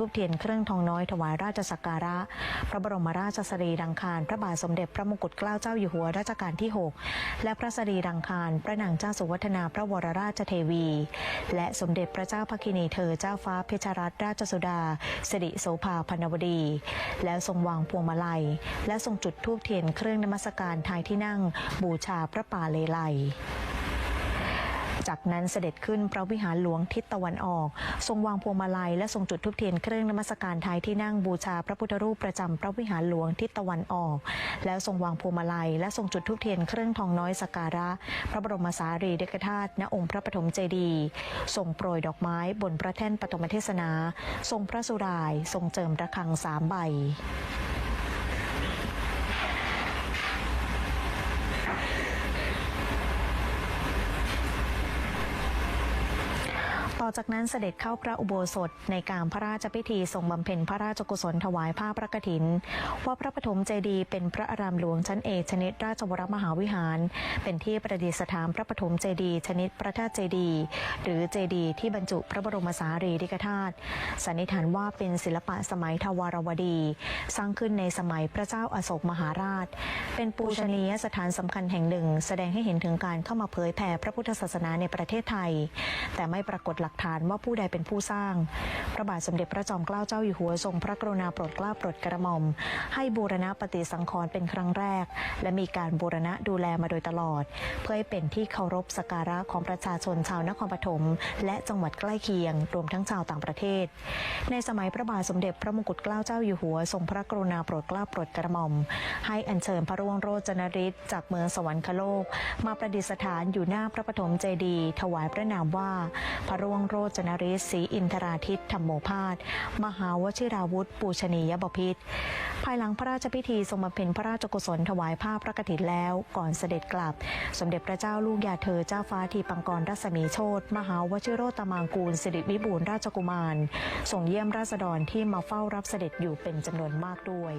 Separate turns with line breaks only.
ทูบเทียนเครื่องทองน้อยถวายราชสักการะ พระบรมราชสรีรังคาร พระบาทสมเด็จพระมงกุฎเกล้าเจ้าอยู่หัวรัชกาลที่ 6 และพระสรีรังคาร พระนางเจ้าสุวัฒนาพระวรราชเทวี และสมเด็จพระเจ้าพระคินีเธอเจ้าฟ้าเพชรรัตนราชสุดาสิริโสภาพันวดี แล้วทรงวางพวงมาลัย และทรงจุดธูปเทียนเครื่องนมัสการทายที่นั่งบูชาพระป่าเลไล จากนั้นเสด็จขึ้นพระวิหารหลวงทิศตะวันออก ทรงวางพวงมาลัยและทรงจุดธูปเทียนเครื่องนมัสการไทยที่นั่งบูชาพระพุทธรูปประจำพระวิหารหลวงทิศตะวันออก แล้วทรงวางพวงมาลัย และทรงจุดธูปเทียนเครื่องทองน้อยสักการะ พระบรมสารีริกธาตุณองค์พระปฐมเจดีย์ทรงโปรยดอกไม้บนพระแท่นปฐมเทศนา ทรงพระสุราย ทรงเจิมระฆังสามใบ ต่อจากนั้นเสด็จเข้าพระอุโบสถในการพระราชพิธีทรงบำเพ็ญพระราชกุศลถวายผ้าพระกฐินว่าพระปฐมเจดีย์เป็นพระอารามหลวงชั้นเอกชนิดราชวรมหาวิหาร เป็นที่ประดิษฐานพระปฐมเจดีย์ชนิดพระธาตุเจดีย์หรือเจดีย์ที่บรรจุพระบรมสารีริกธาตุสันนิษฐานว่าเป็นศิลปะสมัยทวารวดี สร้างขึ้นในสมัยพระเจ้าอาโศกมหาราช เป็นปูชนียสถานสำคัญแห่งหนึ่ง แสดงให้เห็นถึงการเข้ามาเผยแผ่พระพุทธศาสนาในประเทศไทย แต่ไม่ปรากฏหลักฐานว่าผู้ใดเป็นผู้สร้าง พระบาทสมเด็จพระจอมเกล้าเจ้าอยู่หัวทรงพระกรุณาโปรดเกล้าโปรดกระหม่อม ให้บูรณะปฏิสังขรณ์เป็นครั้งแรก และมีการบูรณะดูแลมาโดยตลอด เพื่อให้เป็นที่เคารพสักการะของประชาชนชาวนครปฐมและจังหวัดใกล้เคียง รวมทั้งชาวต่างประเทศ ในสมัยพระบาทสมเด็จพระมงกุฎเกล้าเจ้าอยู่หัวทรงพระกรุณาโปรดเกล้าโปรดกระหม่อม ให้อัญเชิญพระร่วงโรจนฤทธิ์จากเมืองสวรรคโลก มาประดิษฐานอยู่หน้าพระปฐมเจดีย์ถวายพระนามว่า พระร่วงโรจนฤทธิ์ศรีอินทราทิตธรรมโมพาสมหาวชิราวุธปูชนียบพิตรภายหลังพระราชพิธีทรงบำเพ็ญพระราชกุศลถวายผ้าพระกฐินแล้วก่อนเสด็จกลับ สมเด็จพระเจ้าลูกยาเธอเจ้าฟ้าทีปังกรรัศมีโชตมหาวชิโรตมางกูลสิริวิบูลราชกุมารส่งเยี่ยมราษฎรที่มาเฝ้ารับเสด็จอยู่เป็นจำนวนมากด้วย